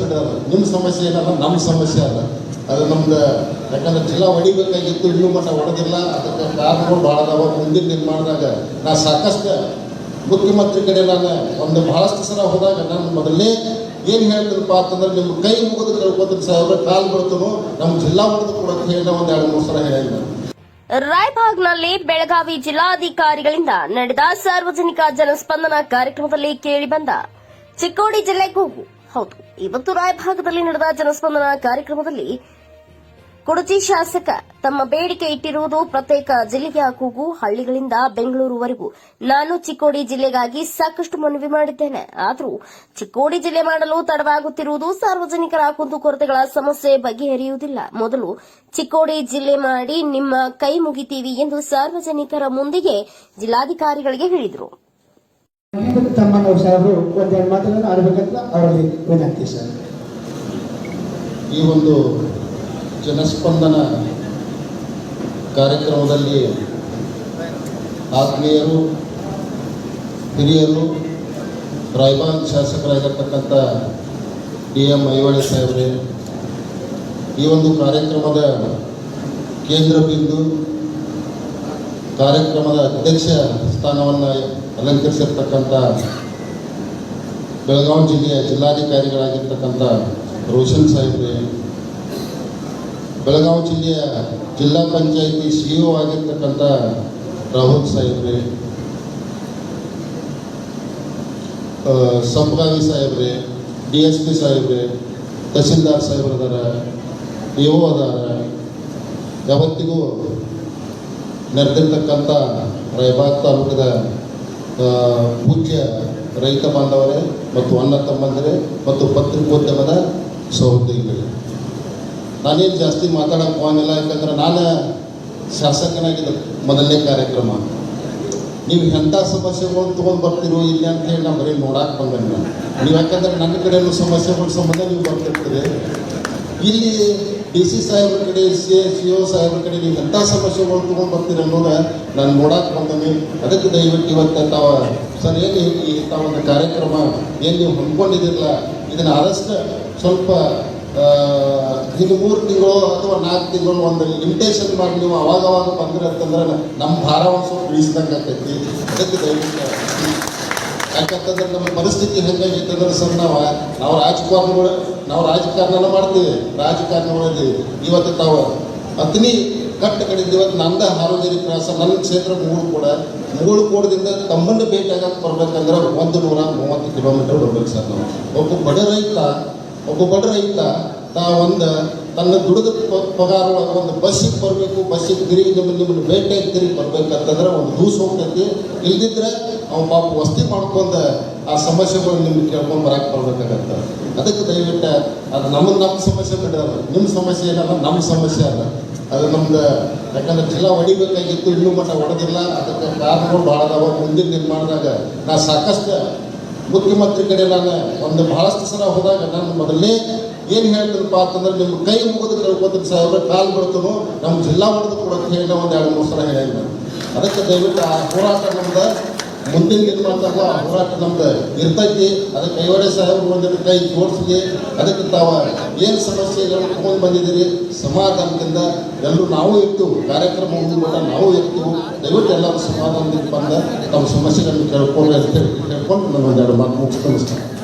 ಬಿಡೋದು ನಿಮ್ಮ ಸಮಸ್ಯೆ ಏನಲ್ಲ, ನಮ್ಮ ಸಮಸ್ಯೆ ಅಲ್ಲ. ಅದು ನಮ್ದು, ಯಾಕಂದ್ರೆ ಜಿಲ್ಲಾ ಹೊಡಿಬೇಕಾಗಿತ್ತು, ಇನ್ನೂ ಮಟ್ಟ ಹೊಡೆದಿಲ್ಲ. ಅದಕ್ಕೆ ಕಾರಣಗಳು ಭಾಳ ಅದಾವ. ಮುಂದಿನ ನಿರ್ಮಾಣದಾಗ ನಾ ಸಾಕಷ್ಟು ಮುಖ್ಯಮಂತ್ರಿ ಕಡೆ ನಾನು ಒಂದು ಬಹಳಷ್ಟು ಸಲ ಹೋದಾಗ ನಾನು ಮೊದಲೇ ಏನು ಹೇಳ್ತೀನಪ್ಪ ಅಂತಂದ್ರೆ ನಿಮ್ಮ ಕೈ ಮುಗಿದು ಕೇಳ್ಕೊತೀನಿ ಸಾವಿರ ಕಾಲು ಬಿಡ್ತನು ನಮ್ಮ ಜಿಲ್ಲಾ ಹೊಡೆದು ಕೊಡಕ್ಕೆ ಹೇಳಿದ ಒಂದು ಎರಡು ಮೂರು ಸಲ ಹೇಳಿ ರಾಯಭಾಗ್ನಲ್ಲಿ ಬೆಳಗಾವಿ ಜಿಲ್ಲಾಧಿಕಾರಿಗಳಿಂದ ನಡೆದ ಸಾರ್ವಜನಿಕ ಜನಸ್ಪಂದನ ಕಾರ್ಯಕ್ರಮದಲ್ಲಿ ಕೇಳಿಬಂದ ಚಿಕ್ಕೋಡಿ ಜಿಲ್ಲೆಗೂ ಹೌದು. ಇವತ್ತು ರಾಯಭಾಗದಲ್ಲಿ ನಡೆದ ಜನಸ್ಪಂದನ ಕಾರ್ಯಕ್ರಮದಲ್ಲಿ ಕೊಡಚಿ ಶಾಸಕ ತಮ್ಮ ಬೇಡಿಕೆ ಇಟ್ಟಿರುವುದು ಪ್ರತ್ಯೇಕ ಜಿಲ್ಲೆಯ ಕೂಗು ಹಳ್ಳಿಗಳಿಂದ ಬೆಂಗಳೂರುವರೆಗೂ. ನಾನು ಚಿಕ್ಕೋಡಿ ಜಿಲ್ಲೆಗಾಗಿ ಸಾಕಷ್ಟು ಮನವಿ ಮಾಡಿದ್ದೇನೆ. ಆದರೂ ಚಿಕ್ಕೋಡಿ ಜಿಲ್ಲೆ ಮಾಡಲು ತಡವಾಗುತ್ತಿರುವುದು ಸಾರ್ವಜನಿಕರ ಕುಂದುಕೊರತೆಗಳ ಸಮಸ್ಯೆ ಬಗೆಹರಿಯುವುದಿಲ್ಲ. ಮೊದಲು ಚಿಕ್ಕೋಡಿ ಜಿಲ್ಲೆ ಮಾಡಿ ನಿಮ್ಮ ಕೈ ಮುಗಿತೀವಿ ಎಂದು ಸಾರ್ವಜನಿಕರ ಮುಂದಿಗೆ ಜಿಲ್ಲಾಧಿಕಾರಿಗಳಿಗೆ ಹೇಳಿದರು. ಅವರಲ್ಲಿ ಈ ಒಂದು ಜನಸ್ಪಂದನ ಕಾರ್ಯಕ್ರಮದಲ್ಲಿ ಆತ್ಮೀಯರು, ಹಿರಿಯರು ರಾಯಬಾಗ್ ಶಾಸಕರಾಗಿರ್ತಕ್ಕಂಥ ಡಿ ಎಂ ಐವಳೆ ಸಾಹೇಬ್ರೆ, ಈ ಒಂದು ಕಾರ್ಯಕ್ರಮದ ಕೇಂದ್ರ ಬಿಂದು ಕಾರ್ಯಕ್ರಮದ ಅಧ್ಯಕ್ಷ ಸ್ಥಾನವನ್ನು ಅಲಂಕರಿಸಿರ್ತಕ್ಕಂಥ ಬೆಳಗಾವಿ ಜಿಲ್ಲೆಯ ಜಿಲ್ಲಾಧಿಕಾರಿಗಳಾಗಿರ್ತಕ್ಕಂಥ ರೋಷನ್ ಸಾಹೇಬ್ರೆ, ಬೆಳಗಾವಿ ಜಿಲ್ಲೆಯ ಜಿಲ್ಲಾ ಪಂಚಾಯಿತಿ ಸಿ ಇ ಆಗಿರ್ತಕ್ಕಂಥ ರಾಹುಲ್ ಸಾಹೇಬ್ರೆ ಸಂಭಾವಿ ಸಾಹೇಬ್ರೆ, ಡಿ ಎಸ್ ಪಿ ಸಾಹೇಬ್ರೆ, ತಹಸೀಲ್ದಾರ್ ಸಾಹೇಬ್ರದಾರ ಇ ಒ ಅದಾರ, ಯಾವತ್ತಿಗೂ ನೆರೆದಿರ್ತಕ್ಕಂಥ ರಾಯಬಾಗ್ ತಾಲೂಕದ ಪೂಜ್ಯ ರೈತ ಬಾಂಧವರೇ ಮತ್ತು ಅನ್ನ ತಮ್ಮಂದರೆ ಮತ್ತು ಪತ್ರಿಕೋದ್ಯಮದ ಸಹೋದ್ಯೋಗಿಗಳೇ. ನಾನೇನು ಜಾಸ್ತಿ ಮಾತಾಡಕ್ಕೆ ಹೋಗಿಲ್ಲ ಯಾಕಂದ್ರೆ ನಾನು ಶಾಸಕನಾಗಿದ್ದ ಮೊದಲನೇ ಕಾರ್ಯಕ್ರಮ. ನೀವು ಎಂಥ ಸಮಸ್ಯೆಗಳು ತೊಗೊಂಡು ಬರ್ತೀರೋ ಇಲ್ಲ ಅಂತ ಹೇಳಿ ನಾನು ಬರೀ ನೋಡಕ್ಕೆ ಬಂದಲ್ಲ ನೀವು ಯಾಕಂದ್ರೆ ನನ್ನ ಕಡೆಯೂ ಸಮಸ್ಯೆಗಳ ಸಂಬಂಧ ನೀವು ಬರ್ತಿರ್ತೀರಿ. ಇಲ್ಲಿ ಡಿ ಸಿ ಸಾಹೇಬ್ರ ಕಡೆ, ಸಿ ಎ ಸಿ ಒ ಸಾಹೇಬ್ರ ಕಡೆ ನೀವು ಎಂಥ ಸಮಸ್ಯೆಗಳು ತೊಗೊಂಡು ಬರ್ತೀರಿ ಅನ್ನೋದು ನಾನು ನೋಡಕ್ಕೆ ಬಂದೀನಿ. ಅದಕ್ಕೆ ದಯವಿಟ್ಟು ಇವತ್ತು ತಾವು ಸರ್ ಏನು ಈ ತಾವೊಂದು ಕಾರ್ಯಕ್ರಮ ಏನು ನೀವು ಹೊಂದ್ಕೊಂಡಿದ್ದಿರಲ್ಲ ಇದನ್ನು ಆದಷ್ಟು ಸ್ವಲ್ಪ ಇನ್ನು ಮೂರು ತಿಂಗಳು ಅಥವಾ ನಾಲ್ಕು ತಿಂಗಳು ಒಂದು ಲಿಮಿಟೇಷನ್ ಮಾಡಿ ನೀವು ಅವಾಗ ಅವಾಗ ಅಂತಂದ್ರೆ ನಮ್ಮ ಭಾರವನ್ನು ಸ್ವಲ್ಪ ಇಳಿಸ್ದಂಗೆ ಆಗ್ತೈತಿ. ಅದಕ್ಕೆ ದಯವಿಟ್ಟು ಯಾಕಂತಂದ್ರೆ ನಮ್ಮ ಪರಿಸ್ಥಿತಿ ಹೆಂಗಾಗಿತ್ತಂದ್ರೆ ಸರ್, ನಾವು ನಾವು ರಾಜಕಾರಣಗಳು ನಾವು ರಾಜಕಾರಣ ಮಾಡ್ತೀವಿ. ರಾಜಕಾರಣಗಳಲ್ಲಿ ಇವತ್ತು ತಾವು ಅತ್ನಿ ಕಟ್ಟ ಕಡಿದ ಇವತ್ತು ನಂದ ಹಾರೋದೇರಿ ಪ್ರವಾಸ, ನನ್ನ ಕ್ಷೇತ್ರ ಕೂಡ ಮೂಳು ಕೋಡದಿಂದ ತಮ್ಮನ್ನು ಭೇಟಿಯಾಗಕ್ಕೆ ಬರ್ಬೇಕಂದ್ರೆ ಒಂದು ನೂರ ಮೂವತ್ತು ಕಿಲೋಮೀಟರ್ ಬರ್ಬೇಕು ಸರ್ ನಾವು. ಒಬ್ಬ ಬಡ ರೈತ ಒಬ್ಬ ಬಡ ರೈತ ತಾ ಒಂದು ತನ್ನ ದುಡಿದ ಪಗಾರ ಒಂದು ಬಸ್ಸಿಗೆ ಬರಬೇಕು, ಬಸ್ಸಿಗೆ ತಿರುಗಿ ನಿಮ್ಮ ನಿಮ್ಮನ್ನು ಬೇಟೆಗೆ ತಿರುಗಿ ಬರ್ಬೇಕಂತಂದ್ರೆ ಒಂದು ದೂಸ ಹೋಗ್ತೈತಿ. ಇಲ್ದಿದ್ರೆ ಅವ್ನು ಪಾಪ ವಸ್ತಿ ಮಾಡ್ಕೊಂಡು ಆ ಸಮಸ್ಯೆಗಳು ನಿಮ್ಗೆ ಕೇಳ್ಕೊಂಡು ಬರಕ್ಕೆ ಬರ್ಬೇಕಾಗತ್ತೆ. ಅದಕ್ಕೆ ದಯವಿಟ್ಟು ಅದು ನಮ್ಮ ನಮ್ಮ ಸಮಸ್ಯೆ ಬಿಡೋದು ನಿಮ್ಮ ಸಮಸ್ಯೆ ಏನಲ್ಲ ನಮ್ಮ ಸಮಸ್ಯೆ ಅಲ್ಲ ಅದು ನಮ್ದು ಯಾಕಂದ್ರೆ ಜಿಲ್ಲಾ ಹೊಡಿಬೇಕಾಗಿತ್ತು, ಇನ್ನೂ ಮಟ್ಟ ಹೊಡೆದಿಲ್ಲ. ಅದಕ್ಕೆ ಕಾರಣಗಳು ಭಾಳ ಅದಾವ. ಮುಂದಿನ ನಿರ್ಮಾಣದಾಗ ನಾ ಸಾಕಷ್ಟು ಮುಖ್ಯಮಂತ್ರಿ ಕಡೆ ನಾನು ಒಂದು ಬಹಳಷ್ಟು ಸಲ ಹೋದಾಗ ನಾನು ಮೊದಲನೇ ಏನು ಹೇಳ್ತೀನಪ್ಪ ಅಂತಂದ್ರೆ ನಿಮ್ಮ ಕೈ ಮುಗಿದು ಕೇಳ್ಕೊತೀನಿ ಸಾವಿರ ಕಾಲು ಬಿಡ್ತನು ನಮ್ಮ ಜಿಲ್ಲಾ ಹೊಡೆದು ಕೊಡಕ್ಕೆ ಹೇಳಿ ಒಂದು ಎರಡು ಮೂರು ಸಲ ಹೇಳಿದ್ವಿ ಅದಕ್ಕೆ ದಯವಿಟ್ಟು ಆ ಹೋರಾಟ ನಮ್ದು ಮುಂದಿನ ಆ ಹೋರಾಟ ನಮ್ದು ಇರ್ತೈತಿ. ಅದಕ್ಕೆ ಕೈವಾಡೆ ಸಾಹೇಬರು ಒಂದಿನ ಕೈ ಜೋಡಿಸಿದೆ ಅದಕ್ಕೆ ತಾವ ಏನು ಸಮಸ್ಯೆಗಳನ್ನು ತಗೊಂಡು ಬಂದಿದ್ದೀರಿ? ಸಮಾಧಾನದಿಂದ ಎಲ್ಲರೂ ನಾವು ಇರ್ತೀವಿ. ಕಾರ್ಯಕ್ರಮ ಕೂಡ ನಾವು ಇರ್ತೀವಿ. ದಯವಿಟ್ಟು ಎಲ್ಲರೂ ಸಮಾಧಾನದಿಂದ ಬಂದ ತಮ್ಮ ಸಮಸ್ಯೆಗಳನ್ನು ಕೇಳ್ಕೊಂಡು ಹೇಳಿ ಕೇಳ್ಕೊಂಡು ನಾನು ಒಂದೆರಡು ಮಾತು ಮುಗಿಸ್ಕೊಂಡು